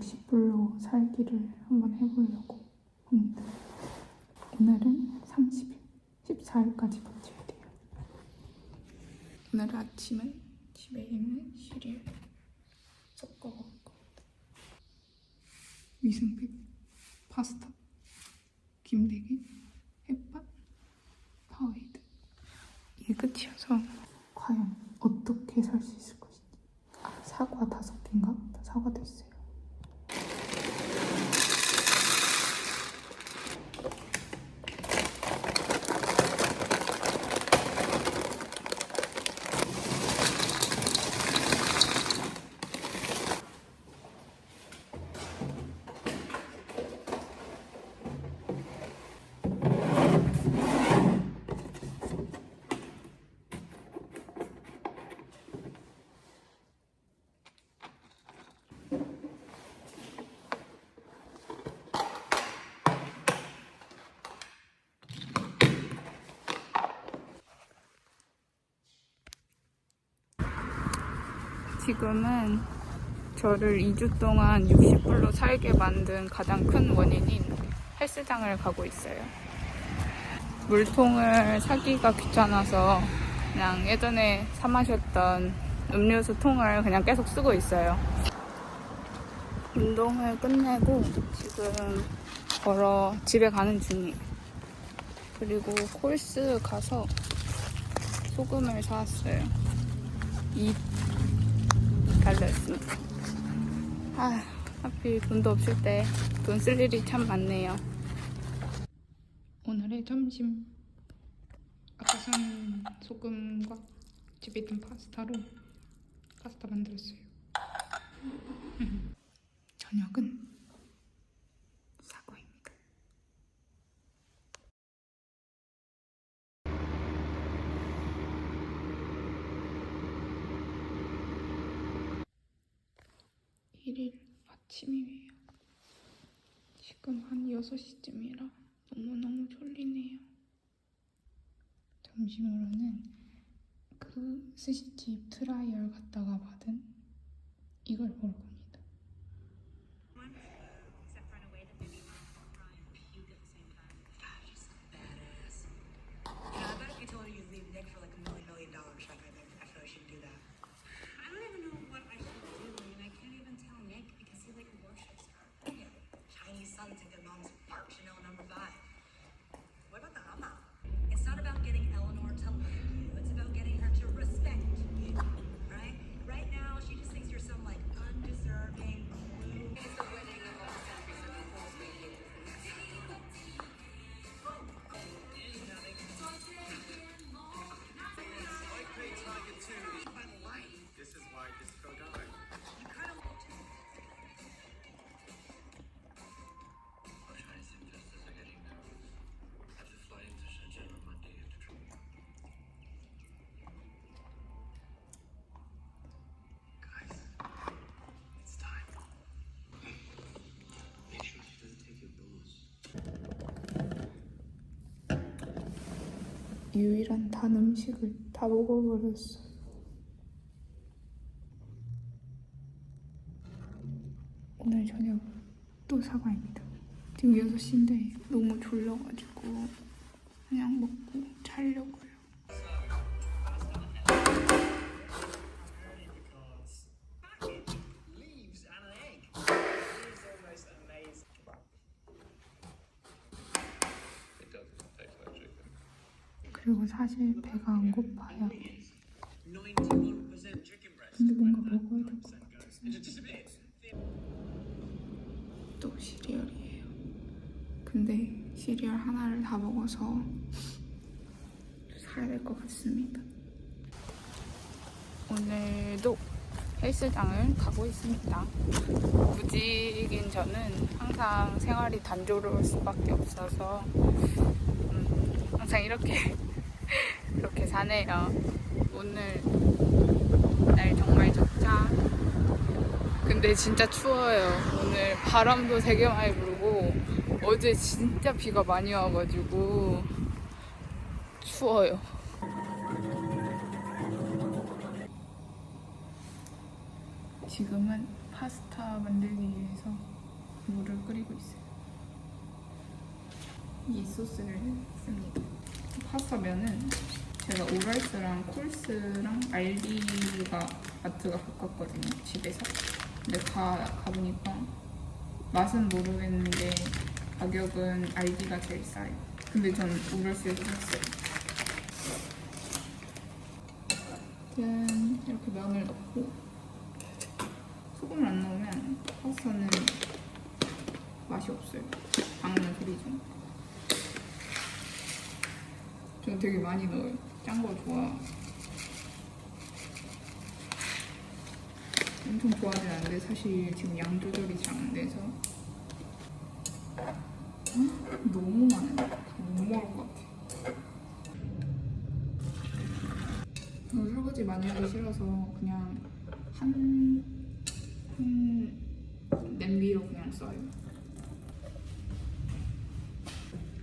60불로 살기를 한번 해보려고 합니다. 오늘은 30일, 14일까지 버텨야 돼요. 오늘 아침은 집에 있는 시리얼 섞어 먹을. 위생팩, 지금은 저를 2주 동안 60불로 살게 만든 가장 큰 원인인 헬스장을 가고 있어요. 물통을 사기가 귀찮아서 그냥 예전에 사 마셨던 음료수 통을 그냥 계속 쓰고 있어요. 운동을 끝내고 지금 걸어 집에 가는 중이에요. 그리고 콜스 가서 소금을 사왔어요. 잘 되었습니다. 아, 하필 돈도 없을 때 돈 쓸 일이 참 많네요. 오늘의 점심 아까 산 소금과 집에 있던 파스타로 파스타 만들었어요. 저녁은 1일 아침이에요. 지금 한 6시쯤이라 너무너무 졸리네요. 점심으로는 그 스시집 트라이얼 갔다가 받은 이걸 먹을 겁니다. 유일한 단 음식을 다 먹어버렸어요. 오늘 저녁 또 사과입니다. 지금 6시인데 너무 졸려가지고 그리고 사실 배가 안 고파요. 91% chicken breast. 근데 뭔가 먹어야 될 것 같아서. 또 시리얼이에요. 근데 시리얼 하나를 다 먹어서 사야 될 것 같습니다. 오늘도 헬스장을 가고 있습니다. 무직인 저는 항상 생활이 단조로울 수밖에 없어서 음, 항상 이렇게 그렇게 사네요. 오늘 날 정말 좋자. 근데 진짜 추워요. 오늘 바람도 되게 많이 불고 어제 진짜 비가 많이 와가지고 추워요. 지금은 파스타 만들기 위해서 물을 끓이고 있어요. 이 소스를 씁니다. 파스타 면은 제가 오라이스랑 콜스랑 알디가 마트가 가깝거든요. 집에서. 근데 가, 가보니까 맛은 모르겠는데 가격은 알디가 제일 싸요. 근데 전 오라이스에서 샀어요. 짠 이렇게 면을 넣고 소금을 안 넣으면 파스타는 맛이 없어요. 당연한 소리죠. 저는 되게 많이 넣어요. 짠 거 좋아. 엄청 좋아하진 않는데 사실 지금 양 조절이 잘 안 돼서 음? 너무 많아요. 못 먹을 것 같아. 저는 설거지 많이 하기 싫어서 그냥 한, 한 냄비로 그냥 써요.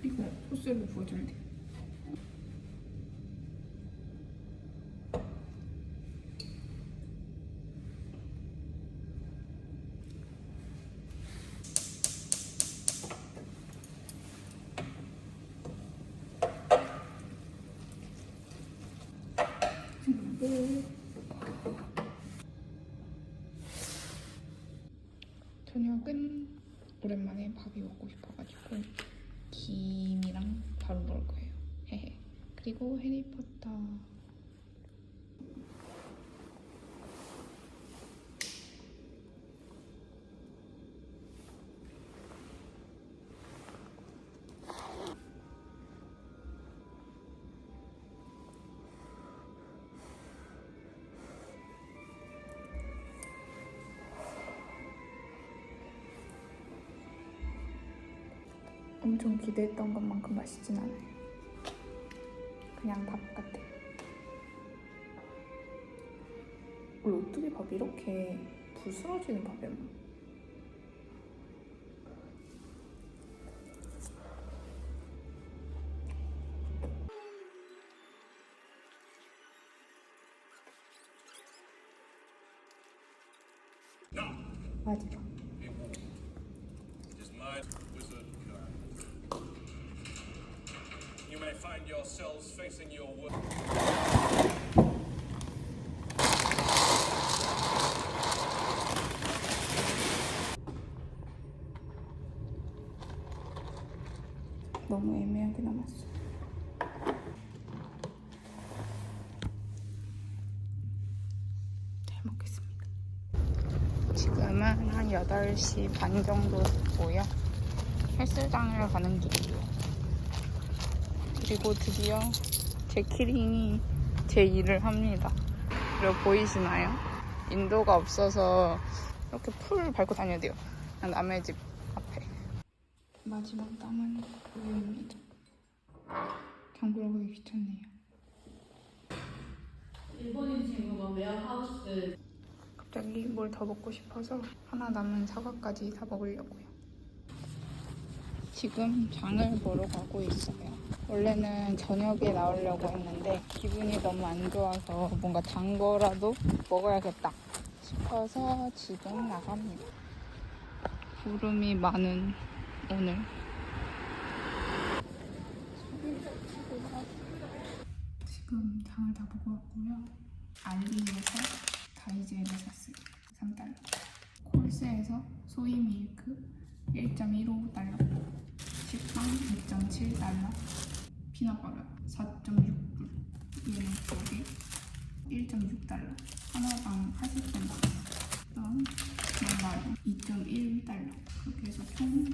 그리고 소스를 부어주면 돼요. 저녁은 오랜만에 밥이 먹고 싶어가지고 김이랑 바로 먹을 거예요. 헤헤. 그리고 해리포터. 엄청 기대했던 것만큼 맛있진 않아요. 그냥 밥 같아요. 원래 어떻게 밥이 이렇게 부스러지는 밥이었나? 마지막. is my wizard kind. You may find yourselves facing your worst. 너무 애매하게 남았어. 잘 먹겠습니다. 지금은 한 8시 반 정도 됐고요. 헬스장을 가는 길이에요. 그리고 드디어 제 키링이 제 일을 합니다. 그리고 보이시나요? 인도가 없어서 이렇게 풀 밟고 다녀야 돼요. 남의 집 앞에. 마지막 남은 우유입니다. 가기 귀찮네요. 일본인 친구가 웨어하우스 갑자기 뭘 더 먹고 싶어서 하나 남은 사과까지 다 먹으려고요. 지금 장을 보러 가고 있어요. 원래는 저녁에 나오려고 했는데 기분이 너무 안 좋아서 뭔가 단 거라도 먹어야겠다 싶어서 지금 나갑니다. 구름이 많은 오늘. 지금 장을 다 보고 왔고요. 알리에서 다이제를 샀어요. 3달러. 콜스에서 소이 밀크 1.15달러. 식빵 2.7달러. 피넛버터 4.6불. 얘는 두개 1.6달러. 하나당 80센트. 그다음 말라도 2.1달러. 그렇게 해서 총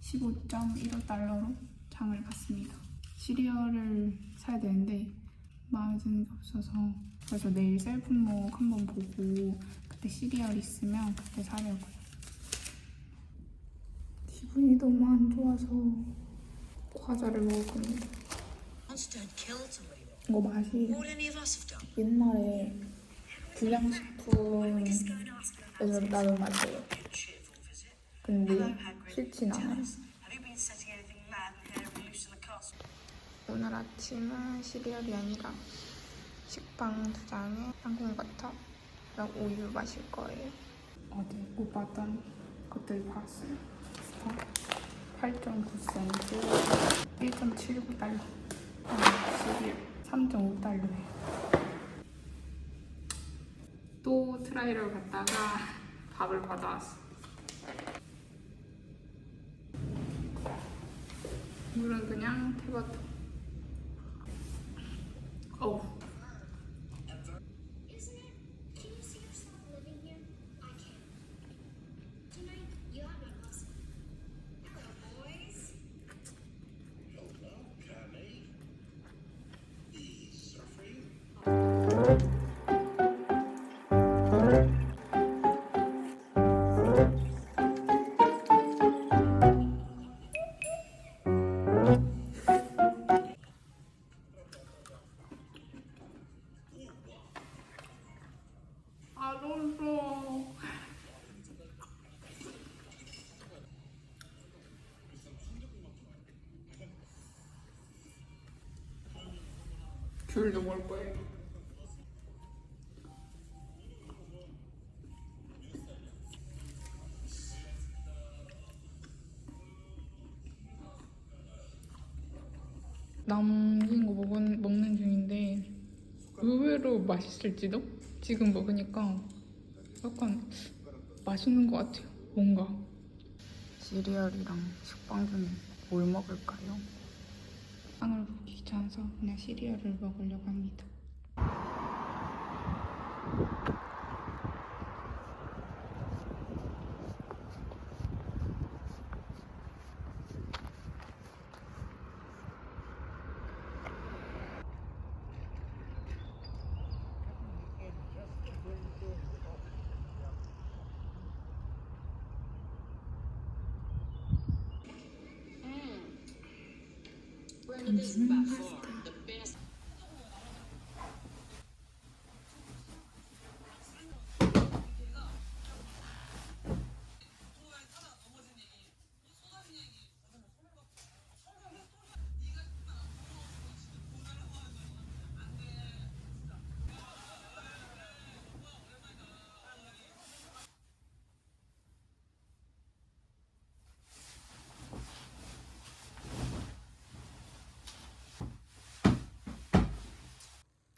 15.15달러로 장을 봤습니다. 시리얼을 사야 되는데 마음에 드는 게 없어서 그래서 내일 셀프 목 한번 보고 그때 시리얼 있으면 그때 사려고요. 기분이 너무 안 좋아서 과자를 먹을 겁니다. 이거 맛이? 옛날에 불량식품에서 나는 맛이에요. 근데 싫진 않아요. 오늘 아침은 시리얼이 아니라 식빵 두 장에 땅콩버터랑 우유 마실 거예요. 어제 못 봤던 것들 봤어요. 스타 8.9센트, 1.79달러, 11, 3.5달러예요. 또 트라이를 갔다가 밥을 받아왔어. 물은 그냥 태버터. 어우. 귤도 먹을 거예요. 남긴 거 먹은, 먹는 중인데 의외로 맛있을지도? 지금 먹으니까 약간 맛있는 것 같아요. 뭔가. 시리얼이랑 식빵 중에 뭘 먹을까요? 빵을 먹기 귀찮아서 그냥 시리얼을 먹으려고 합니다. 점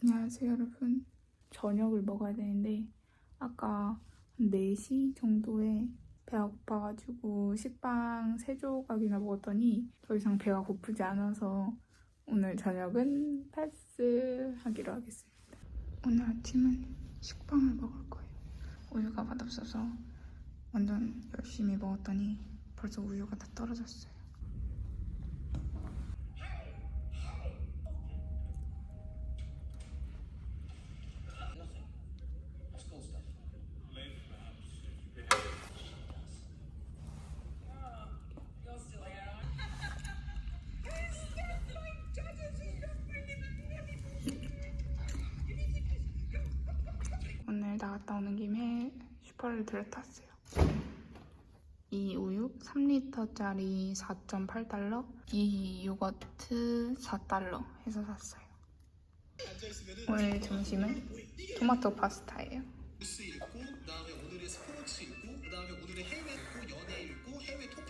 안녕하세요 여러분. 저녁을 먹어야 되는데 아까 한 4시 정도에 배가 고파가지고 식빵 3조각이나 먹었더니 더 이상 배가 고프지 않아서 오늘 저녁은 패스 하기로 하겠습니다. 오늘 아침은 식빵을 먹을 거예요. 우유가 맛없어서 완전 열심히 먹었더니 벌써 우유가 다 떨어졌어요 오늘 나갔다 오는 김에 슈퍼를 들렸탔어요. 이 우유 3리터짜리 4.8달러, 이 요거트 4달러 해서 샀어요. 오늘 점심은 토마토 파스타예요. 뉴스 읽고 그다음에 오늘의 스포츠 읽고 그다음에 오늘의 해외 읽고 연예 읽고 해외 토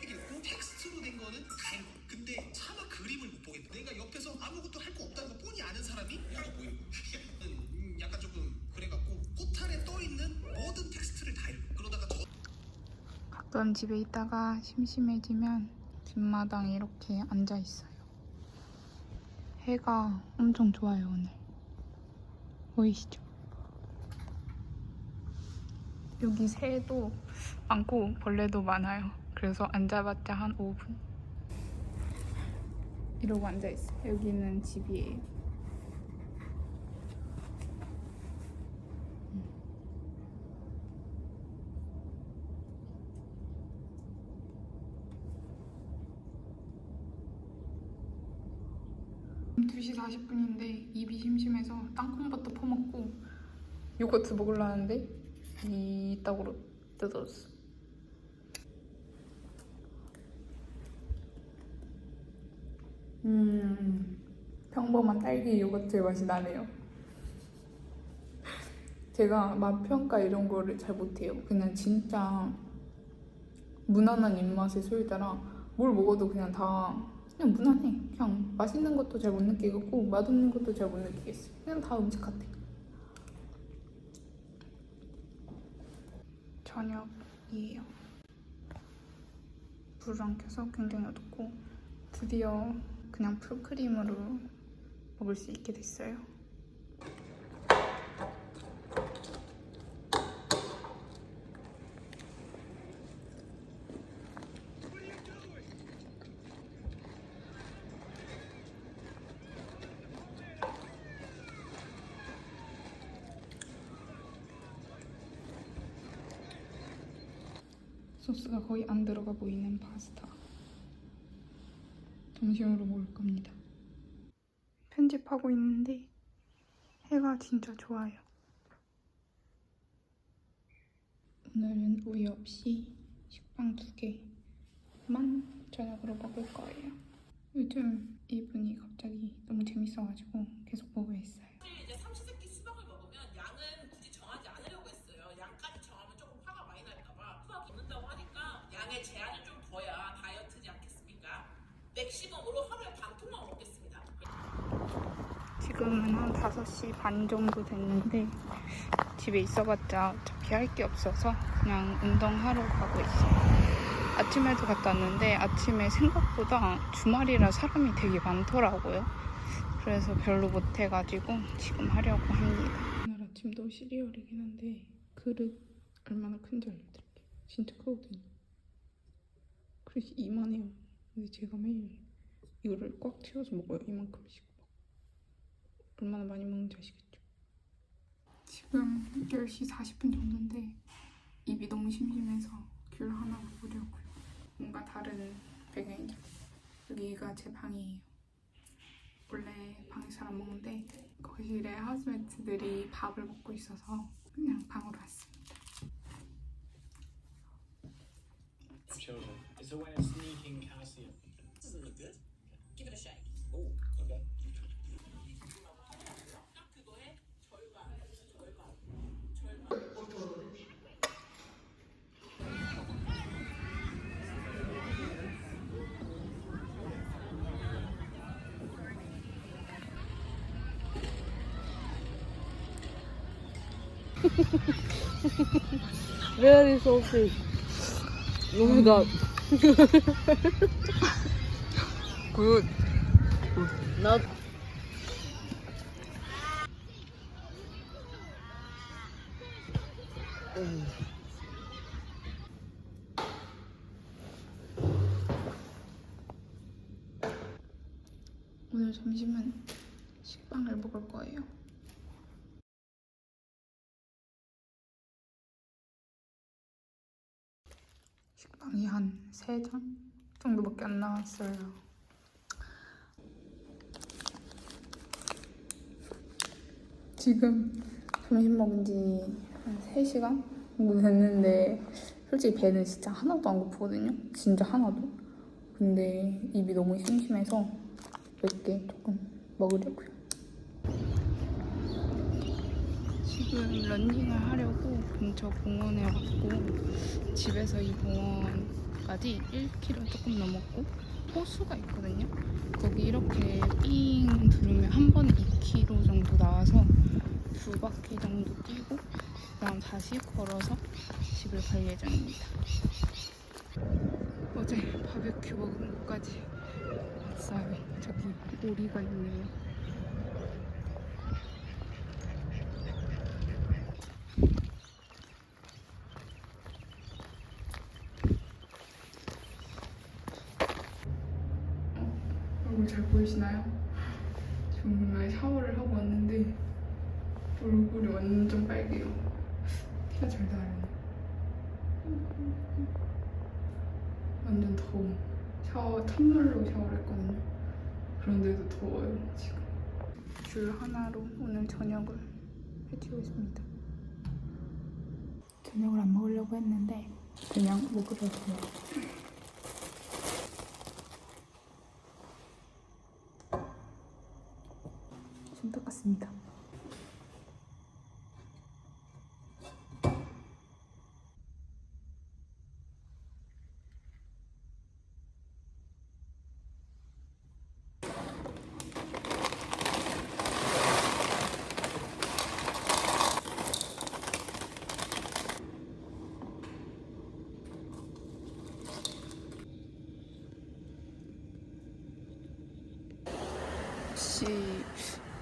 가끔 집에 있다가 심심해지면 뒷마당에 이렇게 앉아 있어요. 해가 엄청 좋아요 오늘. 보이시죠? 여기 새도 많고 벌레도 많아요. 그래서 앉아봤자 한 5분. 이러고 앉아 있어요. 여기는 집이에요. 음, 2시 40분인데 입이 심심해서 땅콩버터 퍼먹고 요거트 먹으려 하는데 이따구로 뜯었어. 음, 평범한 딸기 요거트의 맛이 나네요. 제가 맛 평가 이런 거를 잘 못해요. 그냥 진짜 무난한 입맛의 소유자라 뭘 먹어도 그냥 다 그냥 무난해. 그냥 맛있는 것도 잘 못 느끼겠고 맛없는 것도 잘 못 느끼겠어. 그냥 다 음식 같아. 저녁이에요. 불을 안 켜서 굉장히 어둡고 드디어 그냥 풀크림으로 먹을 수 있게 됐어요. 소스가 거의 안 들어가 보이는 파스타. 점심으로 먹을 겁니다. 편집하고 있는데 해가 진짜 좋아요. 오늘은 우유 없이 식빵 두 개만 저녁으로 먹을 거예요. 요즘 이 분이 갑자기 너무 재밌어가지고 계속 보고 있어요. 이제 삼시세끼 수박을 먹으면 양은 굳이 정하지 않으려고 했어요. 양까지 정하면 조금 화가 많이 날까봐 수박 먹는다고 하니까 양의 제한을 좀 둬야 다이어트지 않겠습니까? 맥시멈으로 하루에 반 통만 먹겠습니다. 지금은 한 5시 반 정도 됐는데 집에 있어봤자 어차피 할 게 없어서 그냥 운동하러 가고 있어요. 아침에도 갔다 왔는데 아침에 생각보다 주말이라 사람이 되게 많더라고요. 그래서 별로 못해가지고 지금 하려고 합니다. 오늘 아침도 시리얼이긴 한데 그릇 얼마나 큰지 알려드릴게요. 진짜 크거든요. 그릇이 이만해요. 근데 제가 매일 이거를 꽉 채워서 먹어요. 이만큼씩. 얼마나 많이 먹는지 아시겠죠? 지금 10시 40분 정도인데 입이 너무 심심해서 귤 하나 먹으려고요. 뭔가 다른 배경이죠. 여기가 제 방이에요. 원래 방에서 잘 안 먹는데 거실에 하우스메이트들이 밥을 먹고 있어서 그냥 방으로 왔습니다. children. It's a way of sneaking calcium. Very salty. Oh my god. 굿. Not 3장 정도밖에 안 나왔어요. 지금 점심 먹은 지한 3시간 정도 됐는데 솔직히 배는 진짜 하나도 안 고프거든요. 진짜 하나도. 근데 입이 너무 심심해서 몇 개 조금 먹으려고요. 지금 런닝을 하려고 근처 공원에 왔고 집에서 이 공원 까지 1km 조금 넘었고 호수가 있거든요. 거기 이렇게 삥 두르면 한 번에 2km 정도 나와서 두 바퀴 정도 뛰고 그다음 다시 걸어서 집을 갈 예정입니다. 어제 바베큐 먹은 곳까지 왔어요. 저기 오리가 있네요. 잘 보이시나요? 정말 샤워를 하고 왔는데 얼굴이 완전 빨개요. 티가 잘 나요. 완전 더워. 샤워 찬물로 샤워를 했거든요. 그런데도 더워요 지금. 귤 하나로 오늘 저녁을 해치고 있습니다. 저녁을 안 먹으려고 했는데 그냥 먹으려고요. 손 닦았습니다.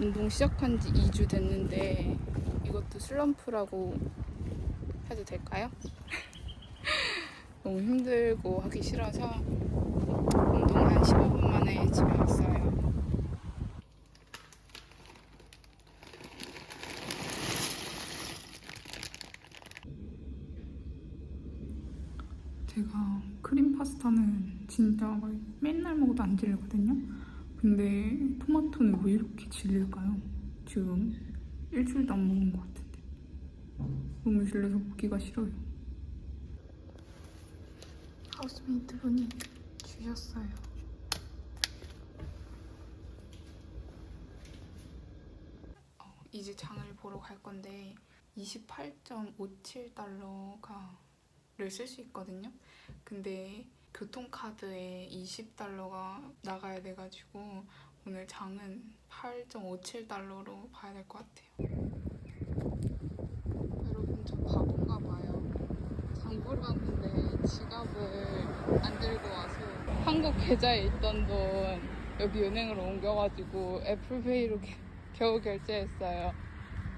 운동 시작한 지 2주 됐는데 이것도 슬럼프라고 해도 될까요? 너무 힘들고 하기 싫어서 운동 한 15분 만에 집에 왔어요. 제가 크림 파스타는 진짜 막 맨날 먹어도 안 질리거든요. 근데 토마토는 왜 이렇게 질릴까요? 지금 일주일도 안 먹은 것 같은데 너무 질려서 먹기가 싫어요. 하우스메이트 분이 주셨어요. 어, 이제 장을 보러 갈 건데 28.57달러가 를 쓸 수 있거든요. 근데 교통카드에 20달러가 나가야 돼가지고 오늘 장은 8.57달러로 봐야 될 것 같아요. 여러분 저 바본가 봐요. 장 보러 갔는데 지갑을 안 들고 와서 한국 계좌에 있던 돈 여기 은행으로 옮겨가지고 애플페이로 게- 겨우 결제했어요.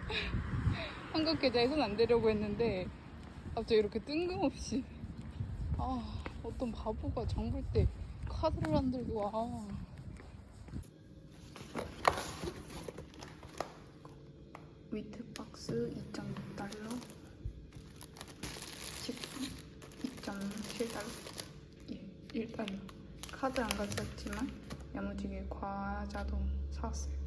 한국 계좌에 손 안 대려고 했는데 갑자기 이렇게 뜬금없이 아 어떤 바보가 장볼때 카드를 안 들고 와. 위트 박스 2.6달러 식품 2.7달러 예 1달러. 카드 안 가져왔지만 야무지게 과자도 사왔어요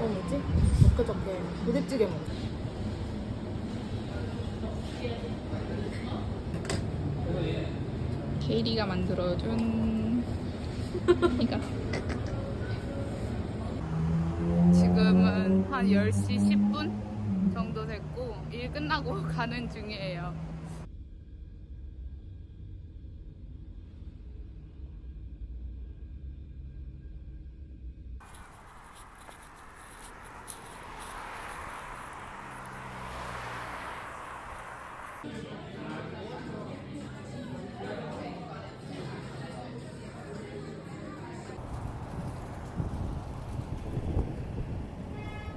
어 뭐지? 엊그저께 부대찌개 먹어. 케이리가 만들어준 지금은 한 10시 10분 정도 됐고 일 끝나고 가는 중이에요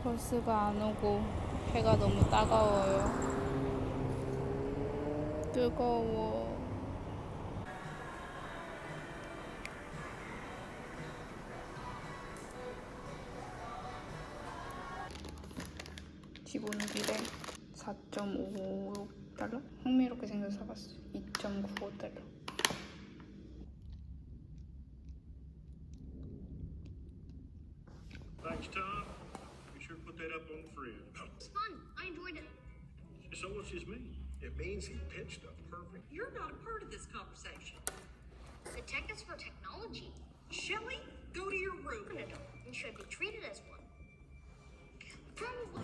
버스가 안 오고 해가 너무 따가워요. 뜨거워. 집 오는 길에 4.56달러? 흥미롭게 생겨서 사봤어요. 2.95달러. So what's this mean? It means he pitched a perfect. You're not a part of this conversation. The tech is for technology. Shelley, go to your room. An adult and should be treated as one. Probably.